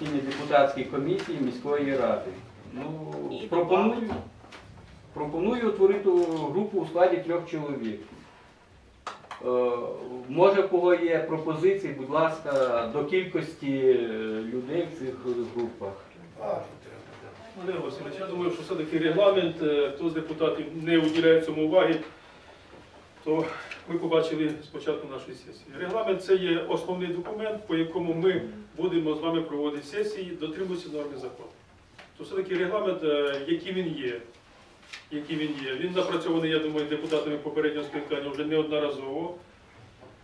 постійній депутатській комісії міської ради. Ну, пропоную, пропоную утворити групу у складі трьох чоловік. Е, Може, кого є пропозиції, будь ласка, до кількості е, людей в цих групах. Володимир Васильович, я думаю, що все-таки регламент, е, хто з депутатів не уділяє цьому уваги, то ми побачили спочатку нашої сесії. Регламент це є основний документ, по якому ми будемо з вами проводити сесії, дотримуючи норми закону. То все-таки регламент, е, який він є, який він є, він напрацьований, я думаю, депутатами попереднього скликання вже неодноразово.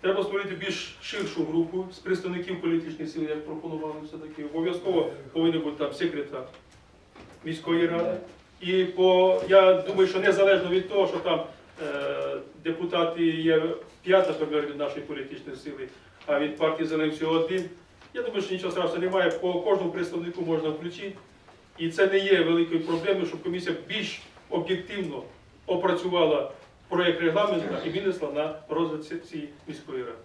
Треба створити більш ширшу групу з представників політичних сил, як пропонували все-таки. Обов'язково повинен бути там секретар міської ради. І по, я думаю, що незалежно від того, що там депутати є п'ята, від нашої політичної сили, а від партії зелених всього один. Я думаю, що нічого страшного немає. По кожному представнику можна включити. І це не є великою проблемою, щоб комісія більш об'єктивно опрацювала проєкт регламенту і винесла на розгляд сесії міської ради.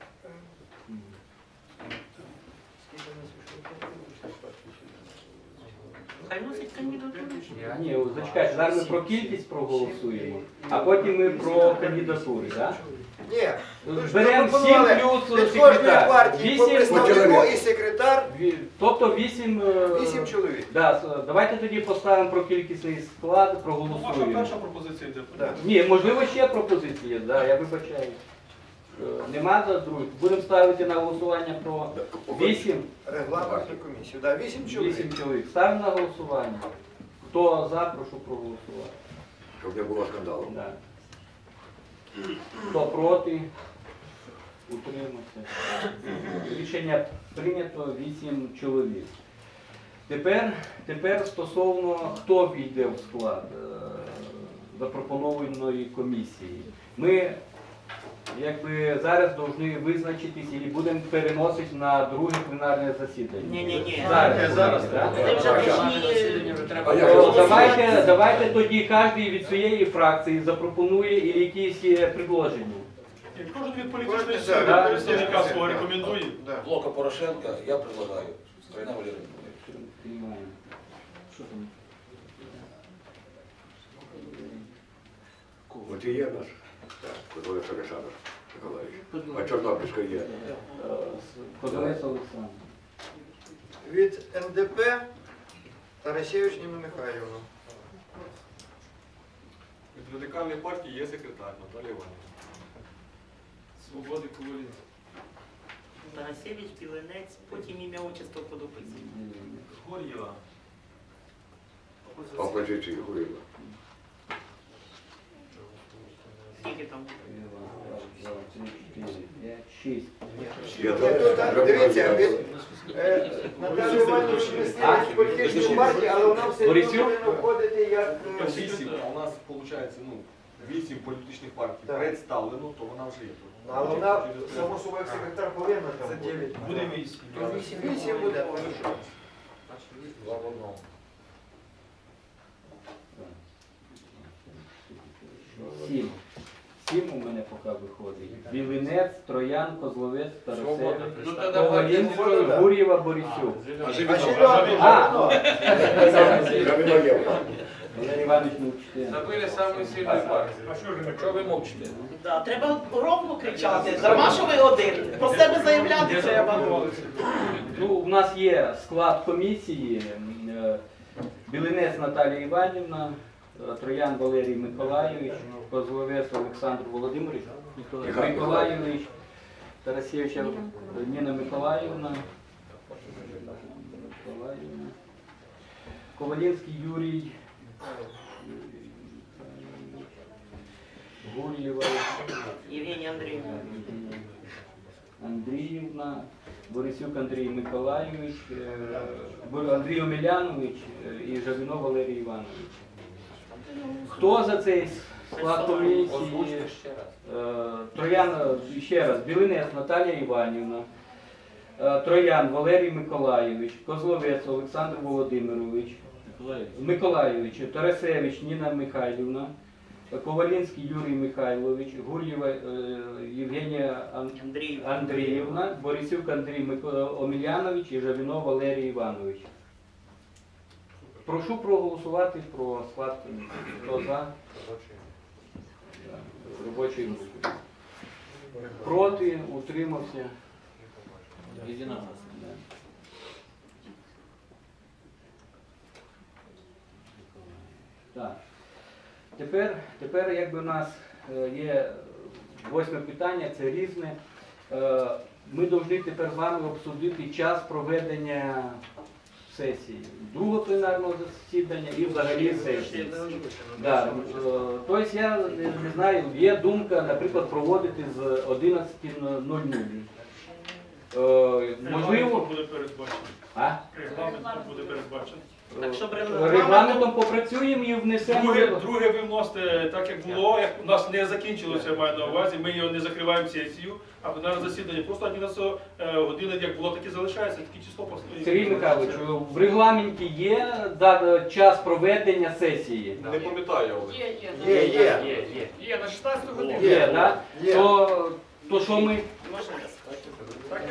Хай вносить кандидатуру. А, ні, от зачекайте, зараз ми про кількість проголосуємо, а потім ми про кандидатури. Да? Ні, ви ж Беремо 7 плюс від кожної секретар. партії по 8, представнику і секретар Тобто 8... 8 чоловік. Да, с- давайте тоді поставимо про кількісний склад, Ваша проголосуємо. перша пропозиція йде. Да. Ні, можливо, ще пропозиції є, да, я вибачаю. Нема за других. Будемо ставити на голосування про 8, Регламентну комісію. Да, 8 чоловік. 8 чоловік. Ставимо на голосування. Хто за, прошу проголосувати. Щоб не було скандалу. Да. Хто проти? Утримався. Рішення прийнято 8 чоловік. Тепер, тепер стосовно хто війде в склад е, запропонованої комісії. Ми якби зараз повинні визначитись і будемо переносити на друге пленарне засідання. Ні-ні-ні. Зараз, Зараз. да? Це вже повинні А як То же? давайте, давайте тоді кожен від своєї фракції запропонує і якісь предложення. І Кожен від політичної Кожен, сили да. представника свого рекомендує. Да. Блока Порошенка я предлагаю. Приймаємо. Що там? От і є наш. Так, Козовець Олександр Миколаївич. А Чорнобильська є. Е, Олександр. Від НДП Тарасєвич Ніна Михайлівна. Від радикальної партії є секретар Наталія Іванівна. Свободи Ковалів. Тарасевич, Білинець, потім ім'я отчество подописує. Гор'єва. Опозиції Гурила. Скільки там? Раз, два, три, чотири, п'ять, шість. Я Ні, тут, так, Дивіться, від Наталія Іванівна А? з партії, але вона все одно повинна входити як... Вісім, а у нас виходить, ну, вісім політичних партій Так. представлено, то вона вже є тут. Але вона, само собою, секретар повинна там Це бути. Буде вісім. Вісім буде. Два в одному. Сім. Сім у мене поки виходить. Білинець, Троян, Козловець, Тарасевич, Ну, Ковалінський, Свобода. Гур'єва, Борисюк. А А ще А. Гавіно є. Валерій Іванович вчите. Забили саму сильну партію. А що ви мовчите? Да, треба громко кричати. Дарма, що ви один. Про себе заявляти треба. Ну, у нас є склад комісії. е, Білинець Наталія Іванівна, Троян Валерій Миколайович, Козловець Олександр Володимирович, Миколайович, Тарасєвич Ніна Миколаївна, Ковалінський Юрій, Гур'єва, Євгеній Андрійовна. Андріївна, Борисюк Андрій Миколайович, е, Андрій Омелянович е, і Жавіно Валерій Іванович. Хто за цей склад комісії? Е, Троян, ще раз, Білинець Наталія Іванівна, е, Троян Валерій Миколайович, Козловець Олександр Володимирович, Миколайович, Тарасевич Ніна Михайлівна, Ковалінський Юрій Михайлович, Гур'єва е, Євгенія Андріївна, Борисюк Андрій Омелянович і Жавінов Валерій Іванович. Прошу проголосувати про склад комісії. Хто за? Робочої групи. Проти, утримався. Єдиногласно. Так. Тепер, тепер якби у нас е, є восьме питання, це різне. Е, Ми повинні тепер з вами обсудити час проведення сесії, другого пленарного засідання і взагалі сесії. Да, е, тобто я не, знаю, є думка, наприклад, проводити з 11.00. Е, Можливо, буде передбачено. а? Регламент буде передбачено. Так, щоб регламентом попрацюємо і внесемо. Друге, друге ви вносите так, як було, як у нас не закінчилося, я маю на увазі, ми його не закриваємо сесію, а пленарне засідання просто 11 е, години, як було, так і залишається, таке число постоїть. Сергій Михайлович, в регламенті є да- час проведення сесії? Не пам'ятаю я Олег. Є, є. Є, на 16 годину. Є, так? Є. То, то що ми Так.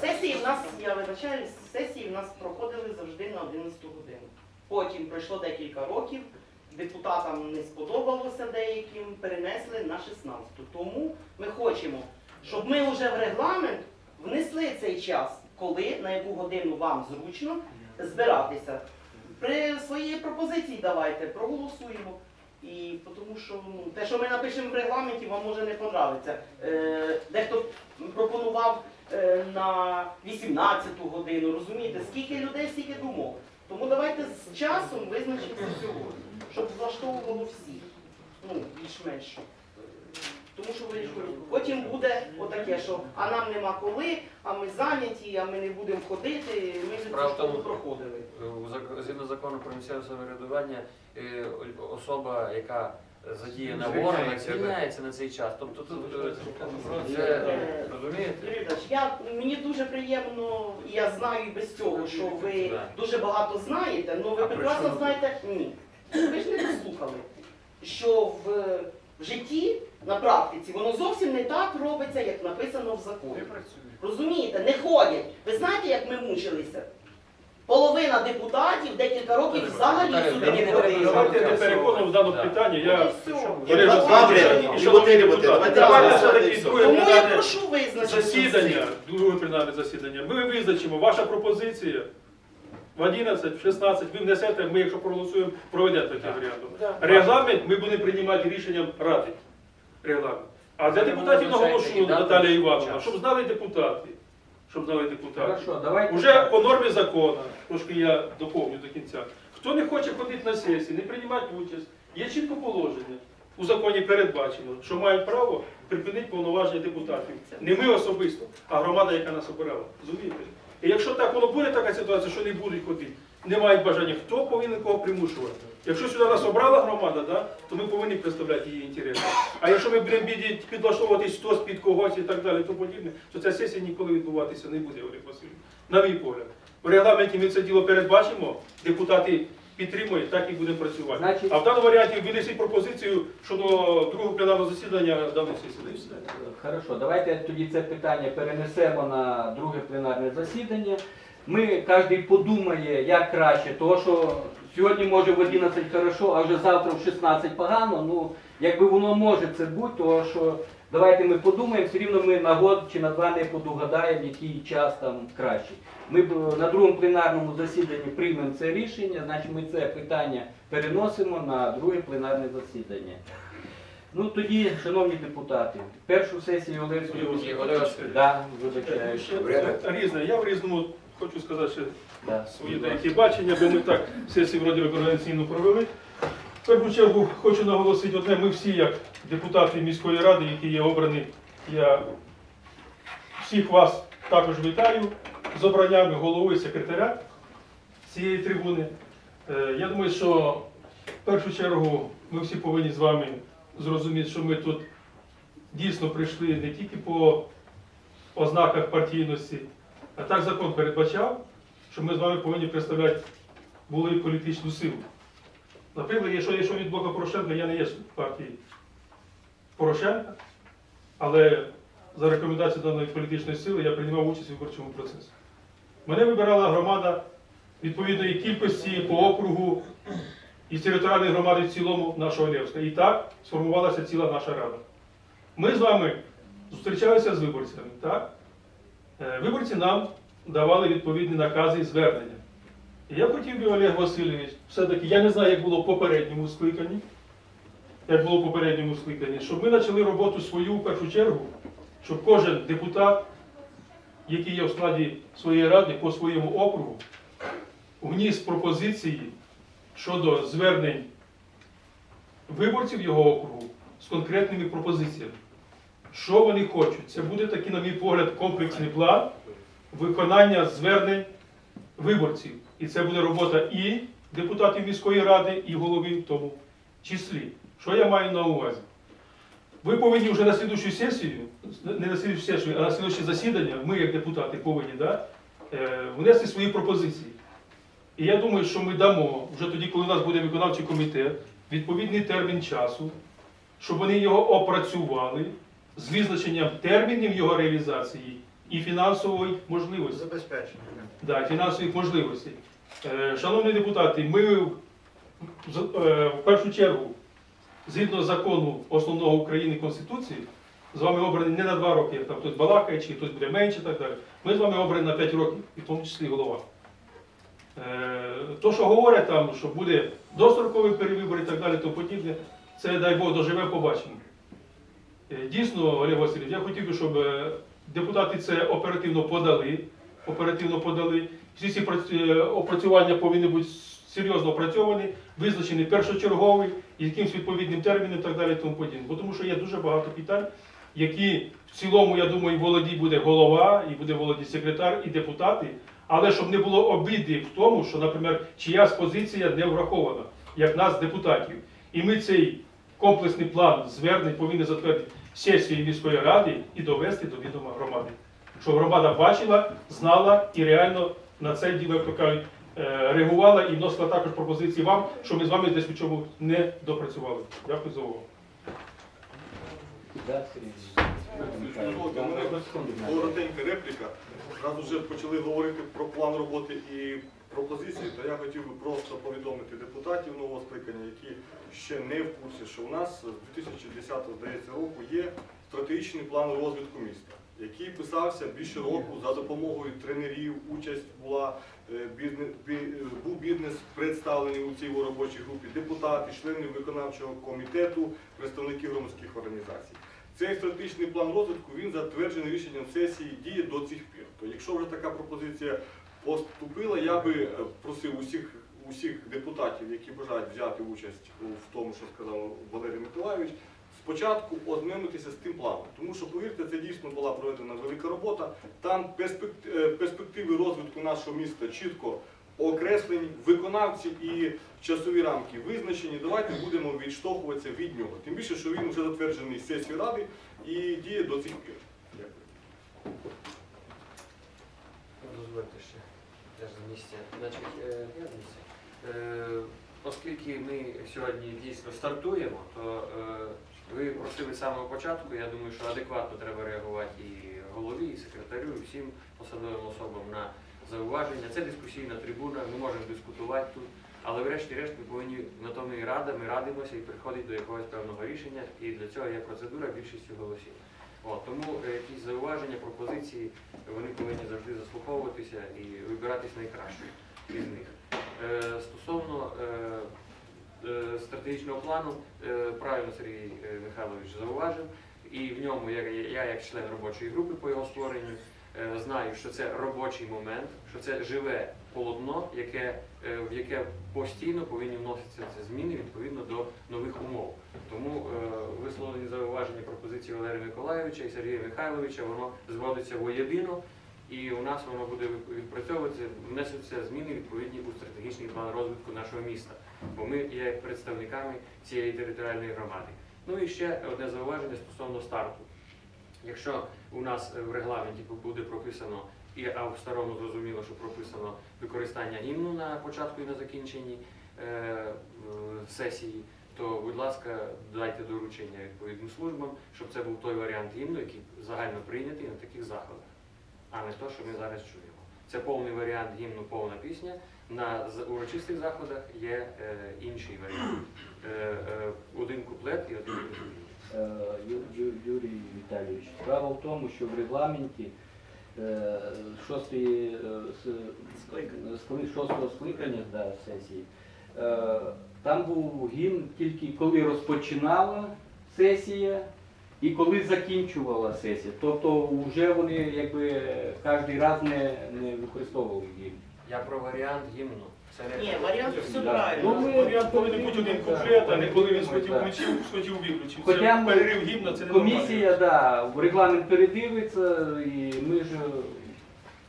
Сесії в нас, я вибачаюсь, сесії в нас проходили завжди на 11 годину. Потім пройшло декілька років, депутатам не сподобалося деяким, перенесли на 16. Тому ми хочемо, щоб ми вже в регламент внесли цей час, коли, на яку годину вам зручно збиратися. При своїй пропозиції давайте, проголосуємо. І тому що ну, те, що ми напишемо в регламенті, вам може не понравиться. Е, дехто пропонував е, на 18 годину, розумієте, скільки людей, стільки думок. Тому давайте з часом визначимося сьогодні, щоб влаштовувало всіх. Ну, більш-менш. Тому що ж потім буде отаке, що а нам нема коли, а ми зайняті, а ми не будемо ходити, ми вже цю школу проходили. Згідно закону про місцеве самоврядування, е, особа, яка задіяна в Звільняється, органах, звільняється на цей час. Тобто тут е, це, розумієте? Я, мені дуже приємно, і я знаю і без цього, що ви дуже багато знаєте, але ви прекрасно знаєте, ні. Ви ж не дослухали, що в, в житті, на практиці, воно зовсім не так робиться, як написано в законі. Розумієте, не ходять. Ви знаєте, як ми мучилися? Половина депутатів декілька років взагалі сюди не ходили. Давайте не в даному Да. питанні. Ну, Я Я і шановні депутати, давайте давайте все-таки друге Тому я пленарне прошу визначитися. засідання, друге пленарне засідання. Ми визначимо ваша пропозиція. В 11, в 16 ви внесете, ми, якщо проголосуємо, проведемо такий. Да. Регламент ми будемо приймати рішенням Ради. Регламент. А для депутатів наголошую, Наталія Івановна, щоб знали депутати. Щоб знали депутати. Хорошо. Уже по нормі закону, трошки я доповню до кінця. Хто не хоче ходити на сесії, не приймати участь, є чітко положення. У законі передбачено, що мають право припинити повноваження депутатів. Не ми особисто, а громада, яка нас обирала. Розумієте? І якщо так воно буде така ситуація, що не будуть ходити, не мають бажання, хто повинен кого примушувати? Якщо сюди нас обрала громада, да, то ми повинні представляти її інтереси. А якщо ми будемо підлаштовуватись хтось під когось і так далі, то подібне, то ця сесія ніколи відбуватися не буде, Олег Васильович. На мій погляд. В регламенті ми це діло передбачимо, депутати підтримують, так і будемо працювати. Значить- А в даному варіанті винесіть пропозицію щодо другого пленарного засідання даної сесії. І. Хорошо, давайте тоді це питання перенесемо на друге пленарне засідання. Ми кожен подумає, як краще, тому що сьогодні може в 11 хорошо, а вже завтра в 16 погано. Ну, якби воно може це бути, тому що давайте ми подумаємо, все рівно ми на год чи на два не подугадаємо, який час там кращий. Ми на другому пленарному засіданні приймемо це рішення, значить ми це питання переносимо на друге пленарне засідання. Ну тоді, шановні депутати, першу сесію Олевської Олег Олег Да, вибачаю. Різне. Я в різному хочу сказати, Да. свої деякі бачення, бо ми так сесію вроді організаційно провели. Першу чергу хочу наголосити одне, ми всі, як депутати міської ради, які є обрані, я всіх вас також вітаю з обраннями голови секретаря цієї трибуни. Е, Я думаю, що в першу чергу ми всі повинні з вами зрозуміти, що ми тут дійсно прийшли не тільки по ознаках партійності, а так закон передбачав, що ми з вами повинні представляти були політичну силу. Наприклад, якщо, якщо від Блока Порошенка я не є в партії Порошенка, але за рекомендацією даної політичної сили я приймав участь у виборчому процесі. Мене вибирала громада відповідної кількості по округу і територіальної громади в цілому нашого Левська. І так сформувалася ціла наша рада. Ми з вами зустрічалися з виборцями. Так? Е, Виборці нам давали відповідні накази і звернення. Я хотів би, Олег Васильович, все-таки, я не знаю, як було в попередньому скликанні, як було в попередньому скликанні, щоб ми почали роботу свою в першу чергу, щоб кожен депутат, який є в складі своєї ради по своєму округу, вніс пропозиції щодо звернень виборців його округу з конкретними пропозиціями. Що вони хочуть? Це буде такий, на мій погляд, комплексний план виконання звернень виборців. І це буде робота і депутатів міської ради, і голови в тому числі. Що я маю на увазі? Ви повинні вже на слідущу сесію, не на слідущу сесію, а на слідуще засідання, ми як депутати повинні да, е, внести свої пропозиції. І я думаю, що ми дамо вже тоді, коли у нас буде виконавчий комітет, відповідний термін часу, щоб вони його опрацювали з визначенням термінів його реалізації і фінансової можливості. Забезпечення. Да, фінансових можливостей. Е, Шановні депутати, ми з- е, в першу чергу, згідно закону основного України Конституції, з вами обрані не на два роки, як там хтось балакає, чи хтось буде менше так далі. Ми з вами обрані на 5 років, і в тому числі голова. Е, То, що говорять там, що буде достроковий перевибор і так далі, то подібне, це дай Бог доживе, побачимо. Е, Дійсно, Олег Васильович, я хотів би, щоб е, депутати це оперативно подали, оперативно подали. Всі ці е, опрацювання повинні бути серйозно опрацьовані, визначені першочерговий, і якимсь відповідним терміном і так далі. Тому подібне. Тому що є дуже багато питань, які в цілому, я думаю, володі буде голова, і буде володі секретар, і депутати. Але щоб не було обіди в тому, що, наприклад, чиясь позиція не врахована, як нас, депутатів. І ми цей комплексний план звернень повинні затвердити сесії міської ради і довести до відома громади. Щоб громада бачила, знала і реально на це діло, як е, реагувала і вносила також пропозиції вам, що ми з вами десь у чому не допрацювали. Дякую за увагу. Коротенька репліка. Раз вже почали говорити про план роботи і пропозиції, то я хотів би просто повідомити депутатів нового скликання, які ще не в курсі, що у нас з 2010 здається, року є стратегічний план розвитку міста, який писався більше року за допомогою тренерів, участь була, е, був бізнес представлений у цій робочій групі, депутати, члени виконавчого комітету, представники громадських організацій. Цей стратегічний план розвитку він затверджений рішенням сесії діє до цих пір. То якщо вже така пропозиція поступила, я би е, просив усіх, усіх депутатів, які бажають взяти участь в тому, що сказав Валерій Миколайович, спочатку ознайомитися з тим планом. Тому що, повірте, це дійсно була проведена велика робота. Там е, перспективи розвитку нашого міста чітко окреслені, виконавці і часові рамки визначені. Давайте будемо відштовхуватися від нього. Тим більше, що він вже затверджений сесією ради і діє до цих пір. Дякую. Дозвольте ще. Я ж на місці. Значить, е, я на місці. Е, Оскільки ми сьогодні дійсно стартуємо, то е, ви просили з самого початку, я думаю, що адекватно треба реагувати і голові, і секретарю, і всім посадовим особам на зауваження. Це дискусійна трибуна, ми можемо дискутувати тут, але врешті-решт ми повинні на тому і рада, ми радимося і приходить до якогось певного рішення, і для цього є процедура більшістю голосів. От, тому е, якісь зауваження, пропозиції, вони повинні завжди заслуховуватися і вибиратись найкраще із них. Е, Стосовно е, е, стратегічного плану, е, правильно Сергій е, Михайлович зауважив, і в ньому я, я як член робочої групи по його створенню е, знаю, що це робочий момент, що це живе полотно, яке, е, в яке постійно повинні вноситися ці зміни відповідно до нових умов. Тому е, висловлені зауваження пропозиції Валерія Миколайовича і Сергія Михайловича, воно зводиться воєдино, і у нас воно буде відпрацьовуватися, внесуться зміни відповідні у стратегічний план розвитку нашого міста, бо ми є представниками цієї територіальної громади. Ну і ще одне зауваження стосовно старту. Якщо у нас в регламенті буде прописано, і а в старому зрозуміло, що прописано використання гімну на початку і на закінченні е, сесії, то, будь ласка, дайте доручення відповідним службам, щоб це був той варіант гімну, який загально прийнятий на таких заходах, а не то, що ми зараз чуємо. Це повний варіант гімну, повна пісня. На урочистих заходах є е, інший варіант. Е, е, один куплет і один Е, Юрій Віталійович, справа в тому, що в регламенті е, шостої, е, с- скли- шостого скликання да, сесії, е, там був гімн тільки коли розпочинала сесія і коли закінчувала сесія. Тобто вже вони якби кожен раз не, не використовували гімн. Я про варіант гімну. Ні, варіант все правильно. Ну, ми- Варіант повинен бути один куплет, а не коли він схотів включив, схотів виключив. Хоча Це перерив гімна, це не Комісія, да, в регламент передивиться і ми ж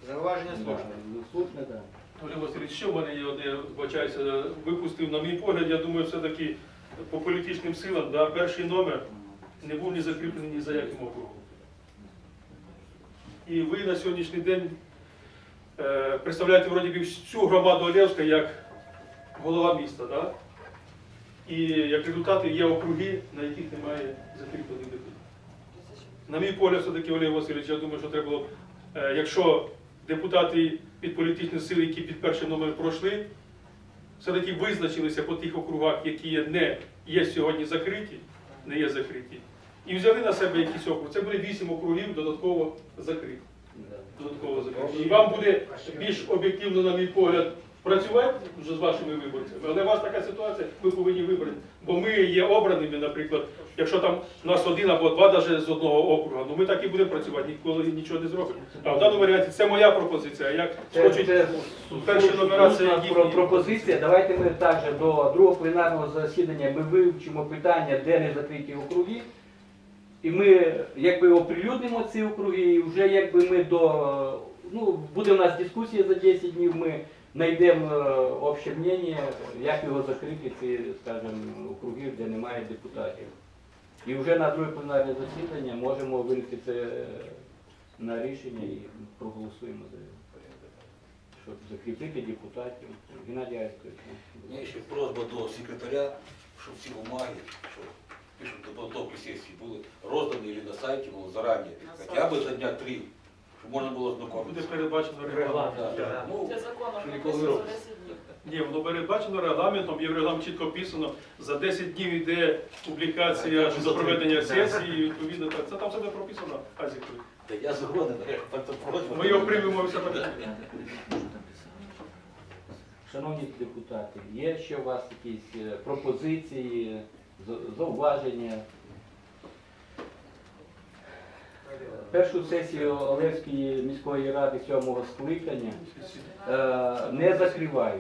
Зауваження слушне. слушне, да. Олег Васильович, ще в мене є одне, вибачаюся, випустив, на мій погляд, я думаю, все-таки по політичним силам, да, перший номер не був ні закріплений ні за яким округом. І ви на сьогоднішній день е, представляєте вроді би всю громаду Олевська як голова міста, да? і як результати є округи, на яких немає закріплених депутатів. На мій погляд, все-таки, Олег Васильович, я думаю, що треба було, е, якщо депутати від політичних сил, які під перший номер пройшли, все-таки визначилися по тих округах, які не є сьогодні закриті, не є закриті, і взяли на себе якісь округи. Це буде вісім округів додатково закриті. Да. Додатково закриті. І вам буде більш об'єктивно, на мій погляд, працювати вже з вашими виборцями. Але у вас така ситуація, ви повинні вибрати. Бо ми є обраними, наприклад, якщо там у нас один або два навіть з одного округа, ну ми так і будемо працювати, ніколи нічого не зробимо. А в даному варіанті це моя пропозиція. Як хочуть перші номера, це слушна їхні. про- пропозиція. Давайте ми також до другого пленарного засідання ми вивчимо питання, де не закриті округи. І ми якби оприлюднимо ці округи, і вже якби ми до ну буде у нас дискусія за 10 днів. Ми знайдемо е, обще мнення, як його закрити, ці, скажімо, округи, де немає депутатів. І вже на друге пленарне засідання можемо винести це е, на рішення і проголосуємо за його щоб закріпити депутатів. Геннадій Айкович. У меня еще просьба до секретаря, чтобы все бумаги, что пишут до подготовки сессии, были розданы или на сайте, мол, заранее, хотя бы за дня три, чтобы можно было буде знакомиться. передбачено регламентом. Да, да. Ну, Це законом Ніколи прописано робиться. 10 днів. Ні, воно передбачено регламентом, є в регламенті чітко описано, за 10 днів йде публікація до проведення сесії, і відповідно так. Це там все не прописано, Азікові. да я згоден, это просьба. Ми його приймемо все таки. Шановні депутати, є ще у вас якісь е, пропозиції, з- зауваження? Першу сесію Олевської міської ради сьомого скликання е, не закриваю.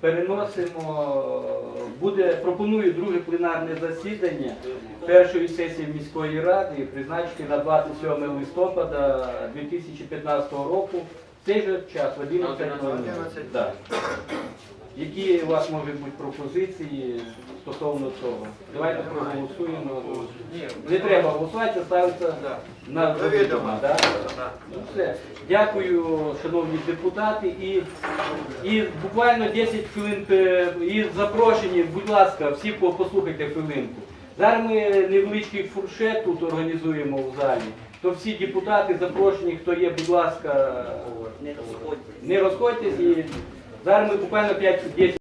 Переносимо, буде, пропоную друге пленарне засідання першої сесії міської ради призначити на 27 листопада 2015 року в цей же час, в 11.00. Які у вас можуть бути пропозиції стосовно цього? Давайте проголосуємо. Не треба голосувати, це ставиться на До. Да? Ну, все. Дякую, шановні депутати. І, і буквально 10 хвилин е, і запрошені, будь ласка, всі послухайте хвилинку. Зараз ми невеличкий фуршет тут організуємо в залі. То всі депутати запрошені, хто є, будь ласка, Не розходьтесь. не розходьтесь і зараз ми буквально 5-10